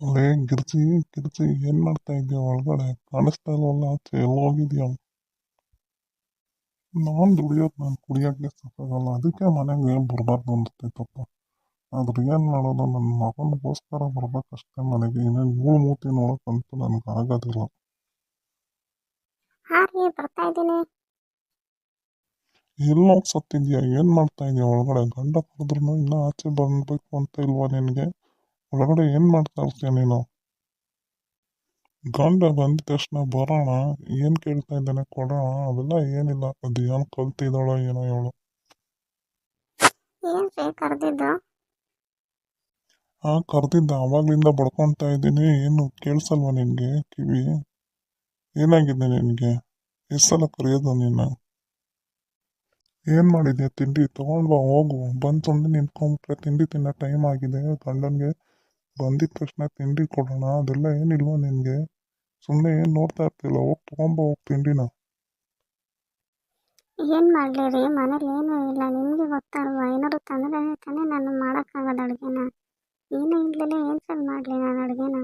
ಲೇ ಗಿರ್ಜಿ ಗಿರ್ಜಿ ಏನು ಮಾಡ್ತಾ ಇದೆಯಾ ಒಳಗಡೆ? ಕಾಣಿಸ್ತಾ ಇಲ್ವಲ್ಲ ಆಚೆ ಎಲ್ಲ ಹೋಗಿದ್ಯಾ ನಾನು ದುಡಿಯೋದು ನಾನು ಕುಡಿಯೋಕ್ಕೆ ಸಾಕಾಗಲ್ಲ. ಅದಕ್ಕೆ ಮನೆಗೆ ಬರಬಾರ್ದು ಅನ್ಸ್ತೈತಪ್ಪ ಆದ್ರೆ ಏನು ಮಾಡೋದು? ನನ್ನ ಮಗನಿಗೋಸ್ಕರ ಬರ್ಬೇಕಷ್ಟೇ ಮನೆಗೆ. ಇನ್ನೇನು ಮೂಳು ಮೂತಿ ನೋಡೋಕ್ಕಂತೂ ನನಗೆ ಆಗೋದಿಲ್ಲ. ಎಲ್ಲೋಗಿ ಸತ್ತಿದ್ಯಾ? ಏನು ಮಾಡ್ತಾ ಇದೆಯಾ ಒಳಗಡೆ? ಗಂಡ ಕರೆದ್ರೂ ಇನ್ನೂ ಆಚೆ ಬಂದಬೇಕು ಅಂತ ಇಲ್ವಾ ನಿನಗೆ? ಒಳಗಡೆ ಏನು ಮಾಡ್ತಾ ಇರ್ತೀಯ ನೀನು? ಗಂಡ ಬಂದ ತಕ್ಷಣ ಬರೋಣ ಏನು ಕೇಳ್ತಾ ಇದ್ದಾನೆ ಕೊಡೋಣ ಅವೆಲ್ಲ ಏನಿಲ್ಲ. ಅದು ಏನು ಕಲ್ತಿದ್ದಾಳೋ ಏನೋ ಇವಳು ಹಾ ಕರೆದಿದ್ದು? ಅವಾಗ್ಲಿಂದ ಬಡ್ಕೊತಾ ಇದ್ದೀನಿ. ಏನು ಕೇಳಿಸಲ್ವಾ ನಿನಗೆ ಕಿವಿ? ಏನಾಗಿದೆ ನಿನಗೆ? ಎಷ್ಟು ಸಲ ಕರೆಯೋದು ನೀನು? ಏನು ಮಾಡಿದ್ಯಾ? ತಿಂಡಿ ತೊಗೊಂಡು ಬಾ ಹೋಗು. ಬಂದು ಸುಮ್ಮನೆ ನಿಂತ್ಕೊಂಡ್ಬಿಟ್ರೆ ತಿಂಡಿ ತಿನ್ನೋ ಟೈಮ್ ಆಗಿದೆ. ಗಂಡನಿಗೆ ಬಂದಿದ ತಕ್ಷಣ ತಿಂಡಿ ಕೊಡೋಣ ಅದೆಲ್ಲ ಏನಿಲ್ವಾ ನಿನಗೆ ಸುಮ್ಮನೆ ಏನು ನೋಡ್ತಾ ಇರ್ತಿಲ್ಲ ಹೋಗಿ ತೊಗೊಂಬ ಹೋಗಿ ತಿಂಡಿನ. ಏನು ಮಾಡಲಿ ರೀ ಮನೇಲಿ ಏನೂ ಇಲ್ಲ. ನಿಮಗೆ ಗೊತ್ತಲ್ವಾ ಏನಾದ್ರು ತಂದರೆ ತಾನೇ ನಾನು ಮಾಡೋಕ್ಕಾಗೋದು ಅಡುಗೆನ. ಏನೂ ಇಲ್ಲದೆ ಏನು ಸರ್ ಮಾಡಲಿ ನಾನು ಅಡುಗೆನ?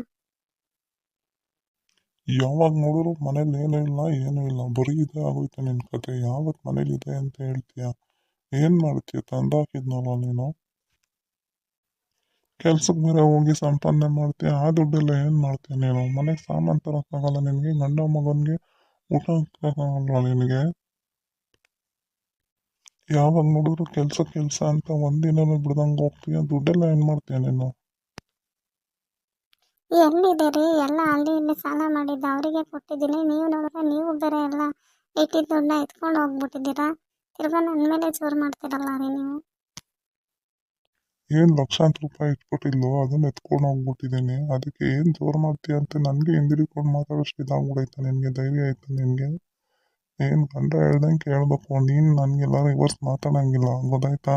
ಯಾವಾಗ ನೋಡಿದ್ರು ಮನೇಲಿ ಏನೂ ಇಲ್ಲ ಏನೂ ಇಲ್ಲ. ಬರೀ ಇದೆ ಆಗೋಯ್ತು ನಿನ್ನ ಕತೆ. ಯಾವತ್ತು ಮನೇಲಿ ಇದೆ ಅಂತ ಹೇಳ್ತೀಯ? ಏನು ಮಾಡ್ತೀಯ? ತಂದಾಕಿದ್ನಲ್ಲ ನೀನು? ಕೆಲ್ಸಕ್ಕೆ ಬೇರೆ ಹೋಗಿ ಸಂಪಾದನೆ ಮಾಡ್ತೀಯ, ಆ ದುಡ್ಡೆಲ್ಲ ಏನು ಮಾಡ್ತೀಯ ನೀನು? ಮನೆಗೆ ಸಾಮಾನು ತರೋಕ್ಕಾಗಲ್ಲ ನಿನಗೆ, ಗಂಡ ಮಗನಿಗೆ ಊಟ ಹಾಕೋಕ್ಕಾಗಲ್ಲ ನಿನಗೆ? ಯಾವಾಗ ನೋಡಿದ್ರು ಕೆಲಸ ಕೆಲಸ ಅಂತ ಒಂದಿನನೂ ಬಿಡ್ದಂಗೆ ಹೋಗ್ತೀಯ, ದುಡ್ಡೆಲ್ಲ ಏನು ಮಾಡ್ತೀಯ ನೀನು? ಎಲ್ಲಿದೆ ಎಲ್ಲ ಅಲ್ಲಿ ಸಾಲ ಮಾಡಿದ್ದು, ಅವರಿಗೆ ಕೊಟ್ಟಿದ್ದೀನಿ. ನೀವು ನೋಡಿದ್ರೆ ನೀವು ಬೇರೆ ಎಲ್ಲ ಇಟ್ಟಿದ್ದ ದುಡ್ಡನ್ನ ಎತ್ಕೊಂಡು ಹೋಗ್ಬಿಟ್ಟಿದ್ದೀರಾ? ತಿರ್ಗಾ ನನ್ನ ಮೇಲೆ ಮಾಡ್ತೀರಲ್ಲ ರೀ ನೀವು. ಏನು ಲಕ್ಷಾಂತರ ರೂಪಾಯಿ ಇಟ್ಕೊಟ್ಟಿಲ್ವೋ ಅದನ್ನ ಎತ್ಕೊಂಡು ಹೋಗ್ಬಿಟ್ಟಿದ್ದೀನಿ. ಅದಕ್ಕೆ ಏನು ಜೋರು ಮಾಡ್ತೀಯ ಅಂತ ನನಗೆ ಹಿಂದಿರಿಕೊಂಡು ಮಾತಾಡೋಷ್ಟು ಇದಾಗ್ಬಿಡೈತೆ ನಿನಗೆ, ಧೈರ್ಯ ಆಯ್ತು ನಿನಗೆ? ಏನು ಗಂಡ ಹೇಳ್ದಂಗೆ ಕೇಳಬೇಕು. ನೀನು ನನಗೆಲ್ಲ ರಿವರ್ಸ್ ಮಾತಾಡಂಗಿಲ್ಲ, ಗೊತ್ತಾಯ್ತಾ?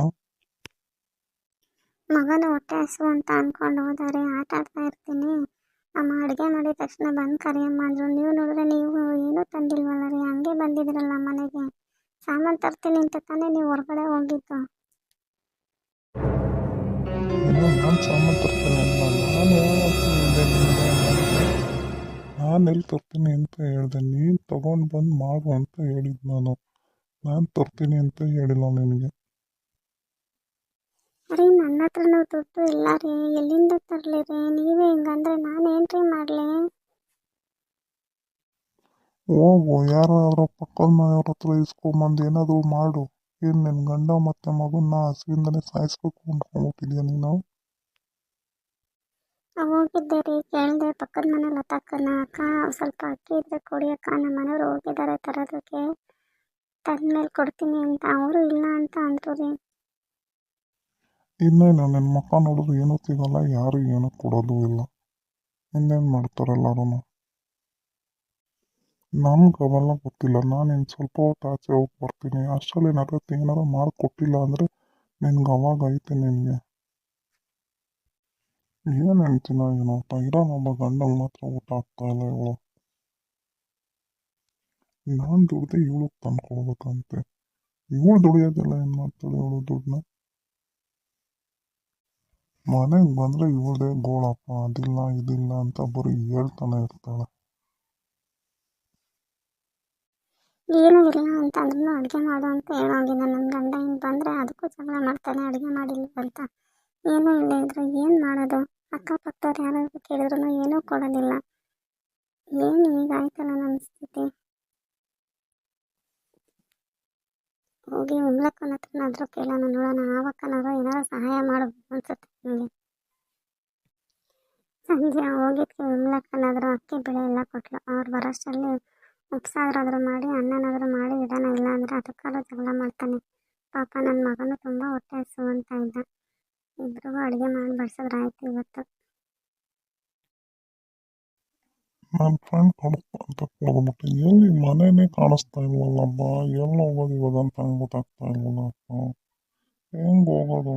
ಮಗನ ಹೊಟ್ಟೆ ಹಸು ಅಂತ ಅನ್ಕೊಂಡು ಹೋದರೆ ಆಟ ಆಡ್ತಾ ಇರ್ತೀನಿ. ಅಮ್ಮ ಅಡುಗೆ ಮಾಡಿದ ತಕ್ಷಣ ಬಂದು ಕರಿಯಮ್ಮ ಅಂದರು. ನೀವು ನೋಡಿದ್ರೆ ನೀವು ಏನೂ ತಂದಿಲ್ವಲ್ಲ ರೀ? ಹಂಗೆ ಬಂದಿದ್ರಲ್ಲ ಮನೆಗೆ. ಸಾಮಾನು ತರ್ತೀನಿ ಅಂತ ತಾನೇ ನೀವು ಹೊರಗಡೆ ಹೋಗಿದ್ದು. ಏನೋ ನಾನು ಸಾಮಾನು ತರ್ತೀನಿ ಅಂತ ನಾನು ನಾನು ಎಲ್ಲಿ ತರ್ತೀನಿ ಅಂತ ಹೇಳಿದೆ. ನೀನು ತಗೊಂಡು ಬಂದು ಮಾಡು ಅಂತ ಹೇಳಿದ್ದು ನಾನು. ನಾನು ತರ್ತೀನಿ ಅಂತ ಹೇಳಿಲ್ಲ ನಿನಗೆ. ರೀ ನನ್ನ ಹತ್ರನೂ ದುಡ್ಡು ಇಲ್ಲ ರೀ. ಎಲ್ಲಿಂದ ತರಲಿ ರೀ? ನೀವೇ ಹೆಂಗಂದ್ರೆ ನಾನು ಏನು ರೀ ಮಾಡಲಿ? ಹೋಗು ಯಾರಾದ್ರೂ ಪಕ್ಕದ ಮನೆಯವ್ರ ಹತ್ರ ಇಸ್ಕೊಂಬಂದು ಏನಾದರೂ ಮಾಡು. ಏನು ನಿನ್ನ ಗಂಡ ಮತ್ತು ಮಗನ್ನ ಹಸಿವಿಂದನೇ ಸಾಯಿಸ್ಬೇಕು ಅಂದ್ಕೊಂಡ್ಬಿಟ್ಟಿದ್ಯಾ ನೀನು? ಹೋಗಿದ್ದೆ ರೀ. ಕೇಳಿದೆ ಪಕ್ಕದ ಮನೆ ಲತಾಕ್ಕನ ಅಕ್ಕ ಸ್ವಲ್ಪ ಅಕ್ಕಿ ಇದ್ರೆ ಕೊಡಿ ಅಕ್ಕ ನಮ್ಮ ಮನೆಯವ್ರು ಹೋಗಿದ್ದಾರೆ ತರೋದಕ್ಕೆ. ತಂದ್ಮೇಲೆ ಕೊಡ್ತೀನಿ ಅಂತ. ಅವರು ಇಲ್ಲ ಅಂತ ಅಂದರು ರೀ. ಇನ್ನೇನು ನಿನ್ನ ಮುಖ ನೋಡಿದ್ರೆ ಏನೂ ಸಿಗಲ್ಲ ಯಾರು ಏನೂ ಕೊಡೋದು ಇಲ್ಲ. ಇನ್ನೇನು ಮಾಡ್ತಾರೆ ಎಲ್ಲರೂ ನಮ್ಗೆ ಅವೆಲ್ಲ ಗೊತ್ತಿಲ್ಲ. ನಾನು ಇನ್ನು ಸ್ವಲ್ಪ ಹೊತ್ತು ಆಚೆ ಹೋಗಿ ಬರ್ತೀನಿ. ಅಷ್ಟರಲ್ಲಿ ಏನಾದ್ರು ಏನಾರು ಮಾಡಿಕೊಟ್ಟಿಲ್ಲ ಅಂದರೆ ನಿನ್ಗೆ ಅವಾಗ ಐತೆ ನಿನಗೆ. ಏನು ಹೇಳ್ತೀನ ಏನೋ ಇರೋನು ಒಬ್ಬ ಗಂಡಂಗೆ ಮಾತ್ರ ಊಟ ಆಗ್ತಾ ಇಲ್ಲ ಇವಳು. ನಾನು ದುಡ್ದೆ ಇವಳು ತಂದ್ಕೊಳ್ಬೇಕಂತೆ ಇವಳು ದುಡಿಯೋದಿಲ್ಲ ಏನು ಮಾಡ್ತಾಳೆ ಇವಳು ದುಡ್ಡನ್ನ ಮನೆಗೆ ಬಂದರೆ ಇವಳದೇ ಗೋಳಪ್ಪ, ಅದಿಲ್ಲ, ಇದಿಲ್ಲ ಅಂತ ಬರೀ ಹೇಳ್ತಾನೆ ಇರ್ತಾಳೆ. ಏನೂ ಇಲ್ಲ ಅಂತ ಅಂದ್ರೂ ಅಡುಗೆ ಮಾಡು ಅಂತ ಹೇಳೋಂಗಿಲ್ಲ ನನ್ನ ಗಂಡ ಹಿಂಗೆ ಬಂದರೆ ಅದಕ್ಕೂ ಜಗಳ ಮಾಡ್ತಾನೆ, ಅಡುಗೆ ಮಾಡಿಲ್ಲ ಅಂತ. ಏನೂ ಇಲ್ಲ ಇದ್ರೆ ಏನು ಮಾಡೋದು? ಅಕ್ಕಪಕ್ಕದವ್ರು ಯಾರಾದರೂ ಕೇಳಿದ್ರು ಏನೂ ಕೊಡೋದಿಲ್ಲ. ಏನು ಹೀಗಾಯ್ತಲ್ಲ ನನ್ನ ಸ್ಥಿತಿ? ಹೋಗಿ ಉಮ್ಲಕ್ಕನ ಹತ್ರನಾದರೂ ಕೇಳೋಣ, ನೋಡೋಣ. ಆವಕ್ಕನಾದ್ರೂ ಏನಾರು ಸಹಾಯ ಮಾಡಬೇಕು ಅನ್ಸುತ್ತೆ ನನಗೆ ಸಂಜೆ ಹೋಗಿದ್ಕೆ ಉಮ್ಲಕ್ಕನಾದರೂ ಅಕ್ಕಿ ಬೆಳೆ ಎಲ್ಲ ಕೊಟ್ಲು. ಅವ್ರು ಬರೋಷ್ಟರಲ್ಲಿ ಉಪ್ಸಾದ್ರಾದ್ರೂ ಮಾಡಿ ಅನ್ನನಾದ್ರೂ ಮಾಡಿ ಇಡೋಣ ಇಲ್ಲ ಅಂದರೆ ಅದಕ್ಕಾದ್ರೂ ಜಗಳ ಮಾಡ್ತಾನೆ. ಪಾಪ ನನ್ನ ಮಗನೂ ತುಂಬ ಹೊಟ್ಟೆ ಹಸು ಅಂತ ಇದ್ದ. ಇಬ್ರಿಗೂ ಅಡುಗೆ ಮಾಡಿ ಬಡಿಸಿದ್ರೆ ಆಯ್ತು ಇವತ್ತು. ನನ್ನ ಫ್ರೆಂಡ್ ಕಡಪ ಅಂತ ಕೊಡ್ಬಿಟ್ಟು ಎಲ್ಲಿ ಮನೆನೇ ಕಾಣಿಸ್ತಾ ಇಲ್ವಲ್ಲಪ್ಪ ಎಲ್ಲಿ ಹೋಗೋದು ಇವಾಗ ಅಂತ ನಂಗೆ ಗೊತ್ತಾಗ್ತಾ ಇಲ್ವಲ್ಲಪ್ಪ ಹೆಂಗೆ ಹೋಗೋದು?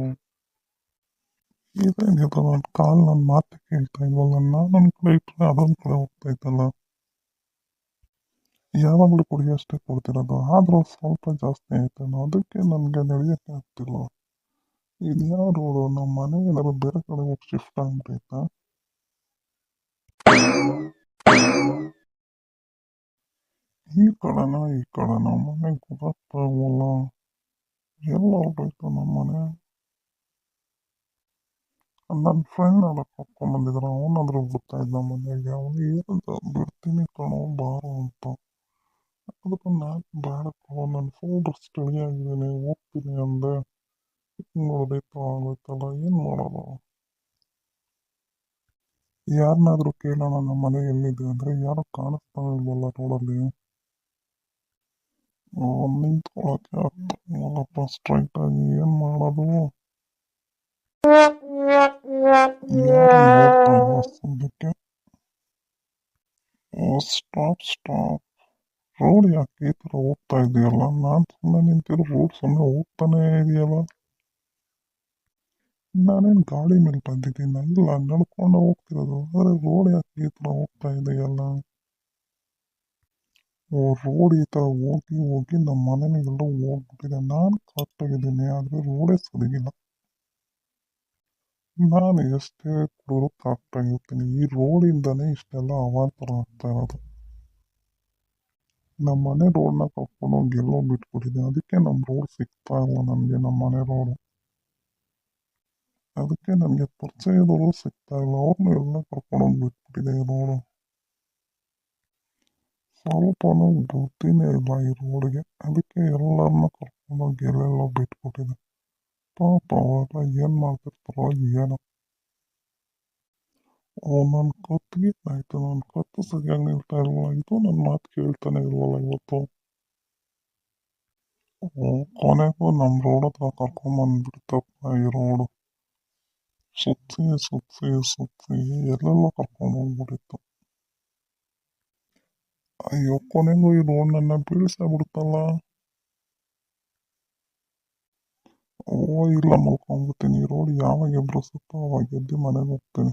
ಇದೇನಿದು ನನ್ನ ಕಾಲು ನನ್ನ ಮಾತು ಕೇಳ್ತಾ ಇಲ್ವಲ್ಲ? ನಾನು ನನ್ನ ಕಡೆ ಇಟ್ಟರೆ ಅದೊಂದು ಕಡೆ ಹೋಗ್ತೈತಲ್ಲ ಯಾವಾಗಲೂ ಕುಡಿಯೋಷ್ಟೇ ಕೊಡ್ತಿರೋದು. ಆದರೂ ಸ್ವಲ್ಪ ಜಾಸ್ತಿ ಆಯ್ತಲ್ಲ ಅದಕ್ಕೆ ನನಗೆ ನಡೆಯೋಕ್ಕೆ ಆಗ್ತಿಲ್ಲ. ಇದು ಯಾವ ರೋಡು? ನಮ್ಮ ಮನೆ ಏನಾದ್ರು ಬೇರೆ ಕಡೆ ಹೋಗಿ ಶಿಫ್ಟ್ ಆಗ್ಬೇಕಾ ಈ ಕಡೆನ ಈ ಕಡೆನ? ಮನೆಗೆ ಗೊತ್ತಾಗಲ್ಲ ಎಲ್ಲ ಹೊರಟೋಯ್ತು ನಮ್ಮ ಮನೆ. ನನ್ನ ಫ್ರೆಂಡ್ ಎಲ್ಲ ಕರ್ಕೊಂಡ್ಬಂದಿದ್ರು ಅವನಾದ್ರೂ ಬಿಡ್ತಾ ಇದ್ದ ಮನೆಗೆ. ಅವನು ಏನಂತ ಬಿಡ್ತೀನಿ ಕಣೋ, ಬಾರೋ ಅಂತ. ಅದಕ್ಕೆ ನಾನು ಬೇಡ ಕಣೋ ನನ್ನ ಫೋನ್ ಸ್ಟಡಿ ಆಗಿದ್ದೀನಿ ಹೋಗ್ತೀನಿ ಅಂದೆ. ನೋಡೋದೈತು ಆಗೋಯ್ತಲ್ಲ, ಏನು ಮಾಡೋದು? ಯಾರನ್ನಾದರೂ ಕೇಳೋಣ, ನಮ್ಮ ಮನೆ ಎಲ್ಲಿದೆ ಅಂದರೆ ಯಾರು ಕಾಣಿಸ್ತಾ ಇಲ್ವಲ್ಲ ರೋಡಲ್ಲಿ ನಿಂತ್ಕೊಳ್ಳೋಕೆ ಆಗ್ತಾ ಇಲ್ವಲ್ಲಪ್ಪ ಸ್ಟ್ರೈಟ್ ಆಗಿ ಏನು ಮಾಡೋದು? ಸದ್ಯಕ್ಕೆ? ಸ್ಟಾಪ್ ಸ್ಟಾಪ್ ರೋಡ್ ಯಾಕೆ ಈ ಥರ ಹೋಗ್ತಾ ಇದೆಯಲ್ಲ ನಾನು ಸುಮ್ಮನೆ ನಿಂತಿರೋ ರೋಡ್ ಸುಮ್ಮನೆ ಹೋಗ್ತಾನೇ ಇದೆಯಲ್ಲ ನಾನೇನು ಗಾಡಿ ಮೇಲೆ ಬಂದಿದ್ದೀನಿ ಇಲ್ಲ ನಡ್ಕೊಂಡು ಹೋಗ್ತಿರೋದು ಆದರೆ ರೋಡ್ ಯಾಕೆ ಈ ಥರ ಹೋಗ್ತಾ ಇದೆಯಲ್ಲ ಓ ರೋಡ್ ಈ ಥರ ಹೋಗಿ ಹೋಗಿ ನಮ್ಮ ಮನೆಗೆಲ್ಲ ಹೋಗ್ಬಿಟ್ಟಿದೆ ನಾನು ಕರೆಕ್ಟಾಗಿದ್ದೀನಿ ಆದರೆ ರೋಡೇ ಸರಿಗಿಲ್ಲ ನಾನು ಎಷ್ಟೇ ಕುಡಿದ್ರು ಕರೆಕ್ಟಾಗಿರ್ತೀನಿ ಈ ರೋಡಿಂದನೇ ಇಷ್ಟೆಲ್ಲ ಅವಾಂತರ ಆಗ್ತಾ ಇರೋದು ನಮ್ಮ ಮನೆ ರೋಡ್ನ ಕರ್ಕೊಂಡು ಹೋಗಿ ಎಲ್ಲೋ ಬಿಟ್ಬಿಟ್ಟಿದೆ ಅದಕ್ಕೆ ನಮ್ಮ ರೋಡ್ ಸಿಗ್ತಾ ಇಲ್ಲ ನಮಗೆ ನಮ್ಮ ಮನೆ ರೋಡು ಅದಕ್ಕೆ ನನಗೆ ಪರಿಚಯದವರು ಸಿಗ್ತಾ ಇಲ್ಲ. ಅವ್ರನ್ನೂ ಎಲ್ಲ ಕರ್ಕೊಂಡೋಗಿ ಬಿಟ್ಬಿಟ್ಟಿದೆ ಈ ರೋಡು ಸ್ವಲ್ಪನೂ ಬುದ್ಧಿನೇ ಇಲ್ಲ ಈ ರೋಡ್ಗೆ ಅದಕ್ಕೆ ಎಲ್ಲರನ್ನ ಕರ್ಕೊಂಡೋಗಿ ಎಲ್ಲೆಲ್ಲೋ ಬಿಟ್ಬಿಟ್ಟಿದೆ. ಪಾಪ ಅವೆಲ್ಲ ಏನು ಮಾಡ್ತಿರ್ತಾರೋ ಏನೋ. ನನ್ನ ಕತ್ತಿಗೆ ಆಯಿತು ನನ್ನ ಕತ್ತು ಸರಿಯಾಗಿ ನಿಲ್ತಾ ಇಲ್ವಲ್ಲ ಇದು ನನ್ನ ಮಾತು ಕೇಳ್ತಾನೆ ಇಲ್ವಲ್ಲ ಇವತ್ತು ಕೊನೆಗೂ ನಮ್ಮ ರೋಡ್ ಹತ್ರ ಕರ್ಕೊಂಬಂದ್ಬಿಡ್ತಪ್ಪ ಈ ರೋಡು ಸುತ್ತಿ ಸುತ್ತಿ ಸುತ್ತಿ ಎಲ್ಲೆಲ್ಲೋ ಕರ್ಕೊಂಡು ಹೋಗ್ಬಿಟ್ಟಿತ್ತು ಅಯ್ಯೋ ಕೊನೆಗೂ ಈ ರೋಡ್ ನನ್ನ ಬೀಳಿಸೇ ಬಿಡುತ್ತಲ್ಲ ಓ ಇಲ್ಲ ಮಲ್ಕೊಂಡ್ಬಿಡ್ತೀನಿ ಈ ರೋಡ್ ಯಾವಾಗ ಎಬ್ಬಿಸುತ್ತೋ ಅವಾಗ ಎದ್ದು ಮನೆಗೆ ಹೋಗ್ತೀನಿ